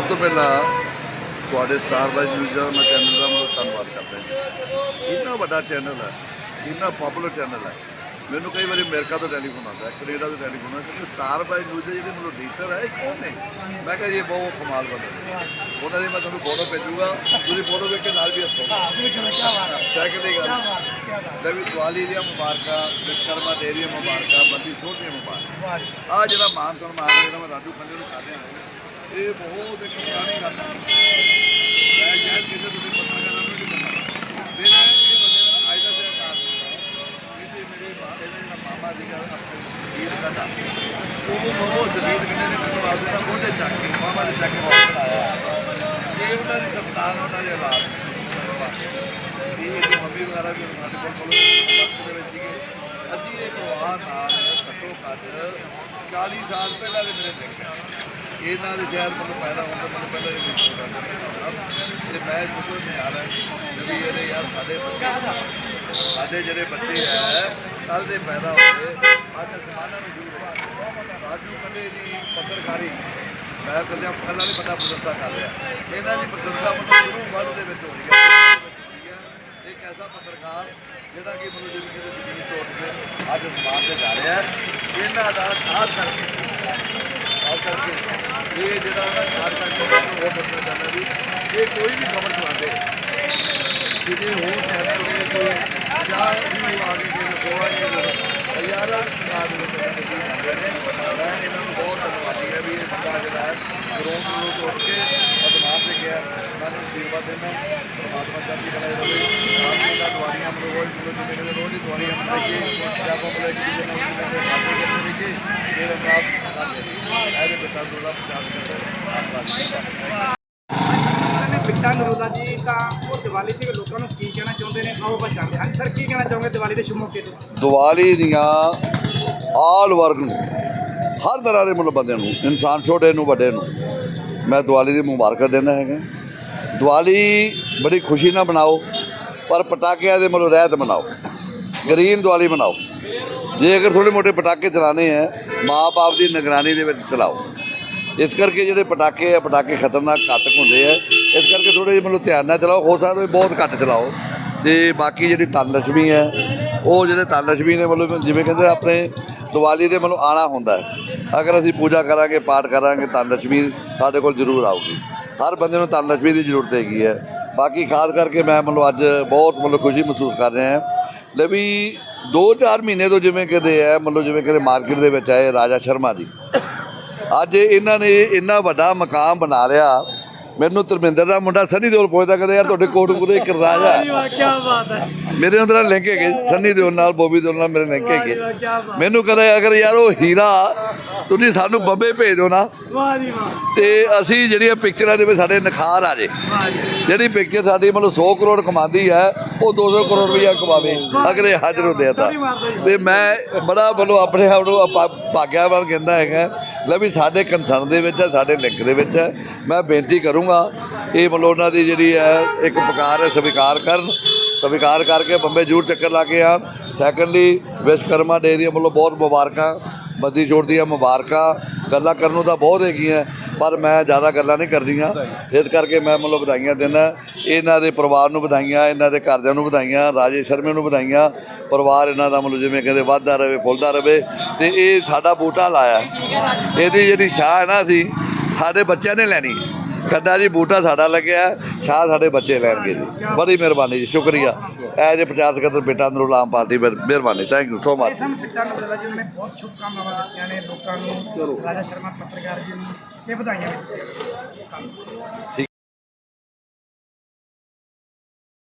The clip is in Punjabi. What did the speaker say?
ਸਭ ਤੋਂ ਪਹਿਲਾਂ ਤੁਹਾਡੇ ਸਟਾਰ ਬਾਈ ਨਿਊਜ਼ ਦਾ ਮੈਂ ਚੈਨਲ ਦਾ ਮੈਂ ਧੰਨਵਾਦ ਕਰਦਾ ਜੀ। ਇੰਨਾ ਵੱਡਾ ਚੈਨਲ ਹੈ ਇੰਨਾ ਪਪੂਲਰ ਚੈਨਲ ਹੈ। ਮੈਨੂੰ ਕਈ ਵਾਰੀ ਅਮਰੀਕਾ ਤੋਂ ਟੈਲੀਫੋਨ ਆਉਂਦਾ ਹੈ ਕੈਨੇਡਾ ਤੋਂ ਟੈਲੀਫੋਨ ਆਉਂਦਾ ਕਿ ਸਟਾਰ ਬਾਈ ਨਿਊਜ਼ ਦੇ ਜਿਹੜੇ ਮੈਨੂੰ ਡੀਟਰ ਹੈ ਕੌਣ ਨੇ? ਮੈਂ ਕਿਹਾ ਜੀ ਇਹ ਬਹੁਤ ਕਮਾਲ ਬੰਦੇ ਉਹਨਾਂ ਦੀ ਮੈਂ ਤੁਹਾਨੂੰ ਫੋਟੋ ਭੇਜੂਗਾ ਤੁਸੀਂ ਫੋਟੋ ਵੇਖ ਕੇ ਨਾਲ ਵੀ ਹੱਸੋਗੇ। ਸੈਕਿੰਡ ਗੱਲ ਲੈ ਵੀ ਦੀਵਾਲੀ ਦੀਆਂ ਮੁਬਾਰਕਾਂ ਵਿਸ਼ਕਰਮਾ ਦੇ ਦੀਆਂ ਮੁਬਾਰਕਾਂ ਬੰਦੀ ਛੋਟ ਦੀਆਂ ਮੁਬਾਰਕਾਂ ਆ ਜਿਹੜਾ ਮਾਨ ਸਨਮਾਨ ਜਿਹੜਾ ਮੈਂ ਰਾਜੂ ਖੰਡੇ ਨੂੰ ਕਰਦੇ ਹਾਂ ਇਹ ਬਹੁਤ ਇੱਕ ਪੁਰਾਣੀ ਗੱਲ ਹੈ। ਮੈਂ ਸ਼ਾਇਦ ਕਿਸੇ ਤੁਸੀਂ ਵੀ ਪਤਾ ਨਹੀਂ ਪਤਾ ਮੇਰਾ ਇਹ ਬੰਦੇ ਦਾ ਅੱਜ ਦਾ ਜਿਹੜਾ ਕਾਰਨ ਇਹਦੇ ਮੇਰੇ ਬਾਰੇ ਦਾ ਮਾਮਾ ਜੀ ਦਾ ਵੀਰ ਦਾ ਨਾਮ ਉਹ ਬਹੁਤ ਜਦੀਦ ਕਹਿੰਦੇ ਨੇ ਮੈਨੂੰ ਆਪਦੇ ਨਾਲ ਮੋਢੇ ਚੱਕ ਕੇ, ਮਾਮਾ ਦੇ ਚੱਕ ਕੇ ਵਾਪਸ ਆਇਆ ਇਹ ਉਹਨਾਂ ਦੀ ਕਪਤਾਨ ਉਹਨਾਂ ਦੇ ਹਾਲਾਤ ਇਹ ਇਹਦੀ ਮੰਮੀ ਵਗੈਰਾ ਵੀ ਸਾਡੇ ਕੋਲ ਕੋਲ ਦੇ ਵਿੱਚ ਸੀਗੇ। ਅਸੀਂ ਇਹ ਪਰਿਵਾਰ ਨਾਲ ਘੱਟੋ ਘੱਟ 40 ਸਾਲ ਪਹਿਲਾਂ ਦੇ ਮੇਰੇ ਦੇਖਿਆ। ਇਹਨਾਂ ਦੇ ਸ਼ਹਿਰ ਮੈਨੂੰ ਪੈਦਾ ਹੁੰਦਾ, ਮੈਨੂੰ ਪਹਿਲਾਂ ਇਹ ਵਿਸ਼ਵਾਸ ਕਰਦਾ ਤੇ ਮੈਂ ਜਦੋਂ ਨਿਆਲ ਹੈ ਵੀ ਇਹਦੇ ਯਾਰ ਸਾਡੇ ਬੱਚੇ ਸਾਡੇ ਜਿਹੜੇ ਬੱਚੇ ਹੈ ਕੱਲ ਦੇ ਪੈਦਾ ਹੋਏ ਅੱਜ ਸਮਾਨਾਂ ਨੂੰ ਦੂਰ ਰਾਜੂ ਕੰਡੇ ਦੀ ਪੱਤਰਕਾਰੀ, ਮੈਂ ਕੱਲਿਆ ਪਹਿਲਾਂ ਨਹੀਂ ਪਤਾ ਪ੍ਰਸ਼ੰਸਾ ਕਰ ਰਿਹਾ। ਇਹਨਾਂ ਦੀ ਪ੍ਰਸ਼ੰਸਾ ਮਤਲਬ ਗੁਰੂ ਵਰਡ ਦੇ ਵਿੱਚ ਹੋ ਰਹੀ ਹੈ ਇੱਕ ਐਸਾ ਪੱਤਰਕਾਰ, ਜਿਹੜਾ ਕਿ ਮੈਨੂੰ ਜ਼ਿੰਦਗੀ ਕਿ ਜ਼ਮੀਨ ਤੋੜ ਕੇ ਅੱਜ ਸਮਾਜ ਤੇ ਜਾ ਰਿਹਾ, ਇਹਨਾਂ ਦਾ ਖਾਸ ਕਰਕੇ ਕਰਕੇ। ਇਹ ਜਿਹੜਾ ਨਾ ਖਾਸ ਕਰਕੇ ਮੈਂ ਹੋਰ ਦੱਸਣਾ ਚਾਹੁੰਦਾ ਵੀ ਇਹ ਕੋਈ ਵੀ ਖਬਰ ਚਲਾਉਂਦੇ ਜਿਹਦੇ ਹੋਰ ਚੈਨਲ ਦੇ ਕੋਈ ਜਾਂ ਵੀ ਆ ਕੇ ਜਿਹੜੇ ਗੋਆ ਜੀ ਹਜ਼ਾਰਾਂ ਸਰਕਾਰ ਦੇ ਨੇ ਮੈਂ ਇਹਨਾਂ ਨੂੰ ਬਹੁਤ ਧੰਨਵਾਦੀ ਹੈ ਵੀ ਇਹ ਬੰਦਾ ਜਿਹੜਾ ਹੈ ਗਰੋਂ ਨੂੰ ਤੋੜ ਕੇ ਬਦਨਾਮ ਦੇ ਗਿਆ। ਮੈਨੂੰ ਅਸ਼ੀਰਵਾਦ ਦਿੰਦਾ ਪਰਮਾਤਮਾ ਚੜ੍ਹਦੀ ਕਲਾ ਦੇ ਰਹੇ ਆਪ ਦਾ ਦਵਾਈਆਂ ਮਨੋ ਰੋਜ਼ ਮਨੋ ਜਿਵੇਂ ਰੋਜ਼ ਹੀ ਦੁਆਰੀਆਂ ਜਾਂ ਕੋ ਬਲੇ ਕਿ ਜਿਹਨਾਂ ਕਰਦੇ ਰਹੀਏ ਮੇਰਾ ਨਾਮ ਕਰਦੇ ਐਦੇ ਬੇਟਾ ਨੂੰ ਰੱਬ ਚਾਹ ਕਰਦੇ ਧੰਨਵਾਦ ਨਰੋਲਾ ਜੀ, ਤਾਂ ਉਹ ਦੀਵਾਲੀ ਤੇ ਲੋਕਾਂ ਨੂੰ ਕੀ ਕਹਿਣਾ ਚਾਹੁੰਦੇ ਨੇ? ਆਓ ਆਪਾਂ ਜਾਣਦੇ ਹਾਂ। ਸਰ ਕੀ ਕਹਿਣਾ ਚਾਹੋਗੇ ਦੀਵਾਲੀ ਦੇ ਸ਼ੁਭ ਮੌਕੇ ਤੇ? ਦੀਵਾਲੀ ਦੀਆਂ ਆਲ ਵਰਗ ਨੂੰ, ਹਰ ਤਰ੍ਹਾਂ ਦੇ ਮਤਲਬ ਬੰਦੇ ਨੂੰ, ਇਨਸਾਨ ਛੋਟੇ ਨੂੰ, ਵੱਡੇ ਨੂੰ, ਮੈਂ ਦੀਵਾਲੀ ਦੀ ਮੁਬਾਰਕਾਂ ਦਿੰਦਾ ਹੈਗਾ। ਦੀਵਾਲੀ ਬੜੀ ਖੁਸ਼ੀ ਨਾਲ ਮਨਾਓ, ਪਰ ਪਟਾਕਿਆਂ ਦੇ ਮਤਲਬ ਰਹਿਤ ਮਨਾਓ। ਗਰੀਨ ਦੀਵਾਲੀ ਮਨਾਓ। ਜੇ ਅਗਰ ਥੋੜੇ ਮੋਟੇ ਪਟਾਕੇ ਚਲਾਣੇ ਹੈ, ਮਾਂ-ਬਾਪ ਦੀ ਨਿਗਰਾਨੀ ਦੇ ਵਿੱਚ ਚਲਾਓ। ਇਸ ਕਰਕੇ ਜਿਹੜੇ ਪਟਾਕੇ ਆ, ਪਟਾਕੇ ਖਤਰਨਾਕ ਘਾਤਕ ਹੁੰਦੇ ਆ। ਇਸ ਕਰਕੇ ਥੋੜੇ ਜਿਹਾ ਮਤਲਬ ਧਿਆਨ ਨਾਲ ਚਲਾਓ, ਹੋ ਸਕਦਾ ਵੀ ਬਹੁਤ ਘੱਟ ਚਲਾਓ। ਤੇ ਬਾਕੀ ਜਿਹੜੀ ਤਨਲక్ష్ਮੀ ਹੈ, ਉਹ ਜਿਹੜੇ ਤਨਲక్ష్ਮੀ ਨੇ ਮਤਲਬ ਜਿਵੇਂ ਕਹਿੰਦੇ ਆਪਣੇ ਦੀਵਾਲੀ ਦੇ ਮਤਲਬ ਆਣਾ ਹੁੰਦਾ ਹੈ। ਅਗਰ ਅਸੀਂ ਪੂਜਾ ਕਰਾਂਗੇ, ਪਾਠ ਕਰਾਂਗੇ ਤਨਲక్ష్ਮੀ ਸਾਡੇ ਕੋਲ ਜ਼ਰੂਰ ਆਊਗੀ। ਹਰ ਬੰਦੇ ਨੂੰ ਤਨਲక్ష్ਮੀ ਦੀ ਜ਼ਰੂਰਤ ਹੈਗੀ ਹੈ। ਬਾਕੀ ਖਾਸ ਕਰਕੇ ਮੈਂ ਮਤਲਬ ਅੱਜ ਬਹੁਤ ਮਤਲਬ ਖੁਸ਼ੀ ਮਹਿਸੂਸ ਕਰ ਰਿਹਾ ਹਾਂ। ਲੈ ਵੀ 2-4 ਮਹੀਨੇ ਤੋਂ ਜਿਵੇਂ ਕਦੇ ਹੈ, ਮਤਲਬ ਜਿਵੇਂ ਕਦੇ ਮਾਰਕੀਟ ਦੇ ਵਿੱਚ ਆਏ ਰਾਜਾ ਸ਼ਰਮਾ ਜੀ। ਅੱਜ ਇਹਨਾਂ ਨੇ ਇੰਨਾ ਵੱਡਾ ਮਕਾਮ ਬਣਾ ਲਿਆ। ਮੈਨੂੰ ਧਰਮਿੰਦਰ ਦਾ ਮੁੰਡਾ ਸਨੀ ਦਿਓਲ ਪੁੱਛਦਾ ਕਹਿੰਦਾ ਯਾਰ ਤੁਹਾਡੇ ਕੋਟਪੁਰੇ ਇੱਕ ਰਾਜਾ ਹੈ। ਕੀ ਬਾਤ ਹੈ। ਮੇਰੇ ਅੰਦਰ ਲਿੰਕ ਹੈਗੇ ਸਨੀ ਦਿਓਲ ਨਾਲ ਬੋਬੀ ਦਿਓਲ ਨਾਲ ਮੇਰੇ ਲਿੰਕ ਹੈਗੇ। ਮੈਨੂੰ ਕਹਿੰਦਾ ਅਗਰ ਯਾਰ ਉਹ ਹੀਰਾ ਤੁਸੀਂ ਸਾਨੂੰ ਬੰਬੇ ਭੇਜ ਦਿਓ ਨਾ। ਵਾਹ ਜੀ ਵਾਹ। ਤੇ ਅਸੀਂ ਜਿਹੜੀਆਂ ਪਿਕਚਰਾਂ ਦੇ ਵਿੱਚ ਸਾਡੇ ਨਿਖਾਰ ਆ ਜੇ। ਵਾਹ ਜੀ। ਜਿਹੜੀ ਪਿਕਚਰ ਸਾਡੀ ਮਤਲਬ 100 ਕਰੋੜ ਕਮਾਉਂਦੀ ਹੈ ਉਹ 200 ਕਰੋੜ ਰੁਪਇਆ ਕਮਾਵੇ ਇਹ ਹਾਜ਼ਰ ਹੁੰਦੇ ਤਾਂ ਤੇ ਮੈਂ ਬੜਾ ਮਤਲਬ ਆਪਣੇ ਆਪ ਨੂੰ ਭਾਗਿਆਵਾਨ ਕਹਿੰਦਾ ਹੈਗਾ। ਲੈ ਵੀ ਸਾਡੇ ਕੰਸਰਨ ਦੇ ਵਿੱਚ ਹੈ ਸਾਡੇ ਲਿੰਕ ਦੇ ਵਿੱਚ ਹੈ ਮੈਂ ਬੇਨਤੀ ਕਰੂੰਗਾ ਇਹ ਮਤਲਬ ਉਹਨਾਂ ਦੀ ਜਿਹੜੀ ਹੈ ਇੱਕ ਪੁਕਾਰ ਹੈ ਸਵੀਕਾਰ ਕਰਨ। ਸਵੀਕਾਰ ਕਰਕੇ ਬੰਬੇ ਜ਼ਰੂਰ ਚੱਕਰ ਲਾ ਕੇ ਆ ਸੈਕੰਡਲੀ ਵਿਸ਼ਕਰਮਾ ਡੇ ਦੀਆਂ ਮਤਲਬ ਬਹੁਤ ਮੁਬਾਰਕਾਂ। ਬੱਦੀ ਛੋੜ ਦੀਆਂ ਮੁਬਾਰਕਾਂ, ਗੱਲਾਂ ਕਰਨ ਨੂੰ ਤਾਂ ਬਹੁਤ ਹੈਗੀਆਂ, ਪਰ ਮੈਂ ਜ਼ਿਆਦਾ ਗੱਲਾਂ ਨਹੀਂ ਕਰਦੀਆਂ ਇਸ ਕਰਕੇ ਮੈਂ ਮਤਲਬ ਵਧਾਈਆਂ ਦਿੰਦਾ ਇਹਨਾਂ ਦੇ ਪਰਿਵਾਰ ਨੂੰ ਵਧਾਈਆਂ, ਇਹਨਾਂ ਦੇ ਘਰਦਿਆਂ ਨੂੰ ਵਧਾਈਆਂ, ਰਾਜੇ ਸ਼ਰਮੇ ਨੂੰ ਵਧਾਈਆਂ। ਪਰਿਵਾਰ ਇਹਨਾਂ ਦਾ ਮਤਲਬ ਜਿਵੇਂ ਕਹਿੰਦੇ ਵੱਧਦਾ ਰਵੇ, ਫੁੱਲਦਾ ਰਵੇ। ਤੇ ਇਹ ਸਾਡਾ ਬੂਟਾ ਲਾਇਆ। ਇਹਦੀ ਜਿਹੜੀ ਛਾਂ ਹੈ ਨਾ ਅਸੀਂ, ਸਾਡੇ ਬੱਚਿਆਂ ਨੇ ਲੈਣੀ। ਕੱਦਾ ਜੀ ਬੂਟਾ ਸਾਡਾ ਲੱਗਿਆ ਛਾਂ ਸਾਡੇ ਬੱਚੇ ਲੈਣਗੇ ਜੀ। ਬੜੀ ਮਿਹਰਬਾਨੀ ਜੀ ਸ਼ੁਕਰੀਆ। ਐਜ 50 ਸਕੱਤਰ ਬੇਟਾ ਅੰਦਰੋਂ ਆਮ ਪਾਰਟੀ ਮਿਹਰਬਾਨੀ ਥੈਂਕ ਯੂ ਸੋ ਮਚ ਸਾਨੂੰ ਪਿੱਟਾ ਨਰੋਲਾ ਜੀ ਨੇ ਬਹੁਤ ਸ਼ੁਭ ਕਾਮਨਾਵਾਂ ਦਿੱਤੀਆਂ ਨੇ ਲੋਕਾਂ ਨੂੰ ਰਾਜਾ ਸ਼ਰਮਾ ਪੱਤਰਕਾਰ ਜੀ ਨੂੰ ਤੇ ਵਧਾਈਆਂ।